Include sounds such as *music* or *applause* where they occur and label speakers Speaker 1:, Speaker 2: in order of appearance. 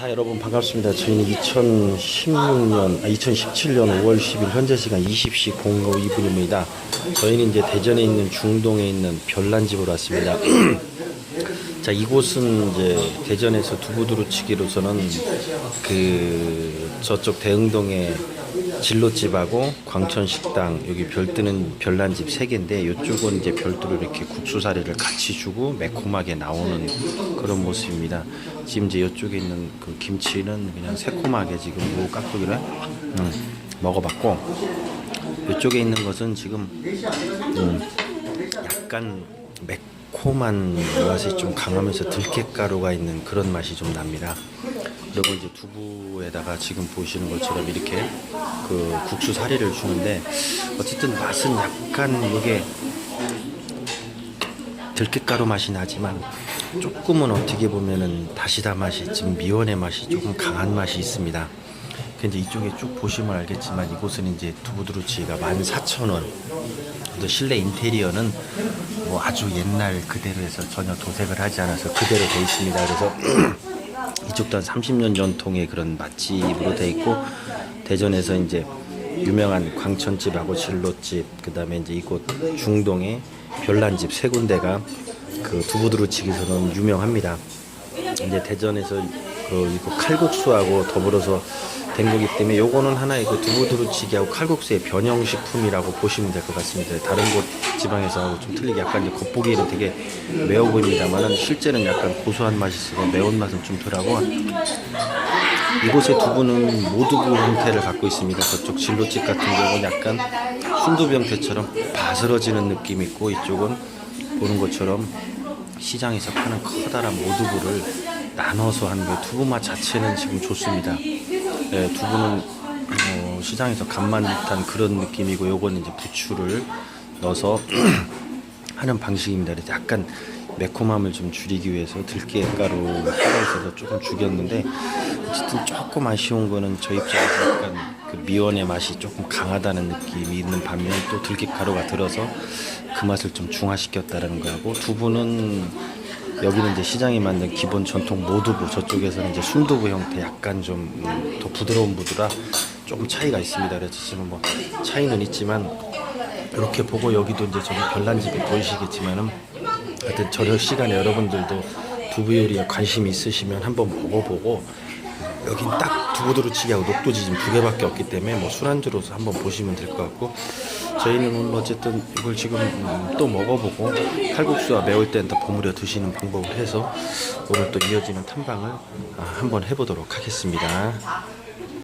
Speaker 1: 자 여러분 반갑습니다. 저희는 2016년, 아, 2017년 5월 10일 현재 시간 20시 05분입니다. 저희는 이제 대전에 있는 중동에 있는 별난집으로 왔습니다. *clears throat* 자 이곳은 이제 대전에서 두부두루치기로서는 그 저쪽 대흥동에 진로집하고 광천식당 여기 별뜨는 별난집 세 개인데 이쪽은 이제 별도로 이렇게 국수사리를 같이 주고 매콤하게 나오는 그런 모습입니다. 지금 이제 이쪽에 있는 그 김치는 그냥 새콤하게 지금 무 깍두기를 음, 먹어봤고 이쪽에 있는 것은 지금 음, 약간 매콤한 맛이 좀 강하면서 들깨가루가 있는 그런 맛이 좀 납니다. 그리고 이제 두부에다가 지금 보시는 것처럼 이렇게 그 국수 사리를 주는데 어쨌든 맛은 약간 이게 들깨가루 맛이 나지만 조금은 어떻게 보면은 다시다 맛이 지금 미원의 맛이 조금 강한 맛이 있습니다. 근데 이쪽에 쭉 보시면 알겠지만 이곳은 이제 두부두루치가 14,000원. 또 실내 인테리어는 뭐 아주 옛날 그대로 해서 전혀 도색을 하지 않아서 그대로 돼 있습니다. 그래서 *clears throat* 이쪽도 한 30년 전통의 그런 맛집으로 돼 있고 대전에서 이제 유명한 광천집하고 진로집 그다음에 이제 이곳 중동의 별난집 세 군데가 그 두부두루치기에서는 유명합니다. 이제 대전에서 그 이거 칼국수하고 더불어서 된 거기 때문에 요거는 하나의 그 두부 두루치기하고 칼국수의 변형식품이라고 보시면 될 것 같습니다. 다른 곳 지방에서하고 좀 틀리게 약간 이제 겉보기에는 되게 매워 보입니다만은 실제는 약간 고소한 맛이 있어서 매운맛은 좀 덜하고 이곳의 두부는 모두부 형태를 갖고 있습니다. 저쪽 진로집 같은 경우는 약간 순두부 형태처럼 바스러지는 느낌이 있고 이쪽은 보는 것처럼 시장에서 파는 커다란 모두부를 나눠서 하는 그 두부 맛 자체는 지금 좋습니다. 네, 두부는 어, 시장에서 간만 듯한 그런 느낌이고 요거는 이제 부추를 넣어서 *clears throat* 하는 방식입니다. 약간 매콤함을 좀 줄이기 위해서 들깨가루 따라 있어서 조금 죽였는데 어쨌든 조금 아쉬운 거는 저 입장에서 약간 그 미원의 맛이 조금 강하다는 느낌이 있는 반면 또 들깨가루가 들어서 그 맛을 좀 중화시켰다는 거하고 두부는 여기는 이제 시장에 맞는 기본 전통 모두부 저쪽에서는 이제 순두부 형태 약간 좀 더 부드러운 부두라 조금 차이가 있습니다. 그래서 지금 뭐 차이는 있지만 이렇게 보고 여기도 이제 저기 별난집이 보이시겠지만은 하여튼 저녁 시간에 여러분들도 두부 요리에 관심이 있으시면 한번 먹어보고 여긴 딱 두부두루치기하고 녹두지 지금 두 개밖에 없기 때문에 뭐 술안주로서 한번 보시면 될 것 같고 저희는 어쨌든 이걸 지금 음, 또 먹어보고 칼국수와 매울 땐더 버무려 드시는 방법을 해서 오늘 또 이어지는 탐방을 아, 한번 해보도록 하겠습니다.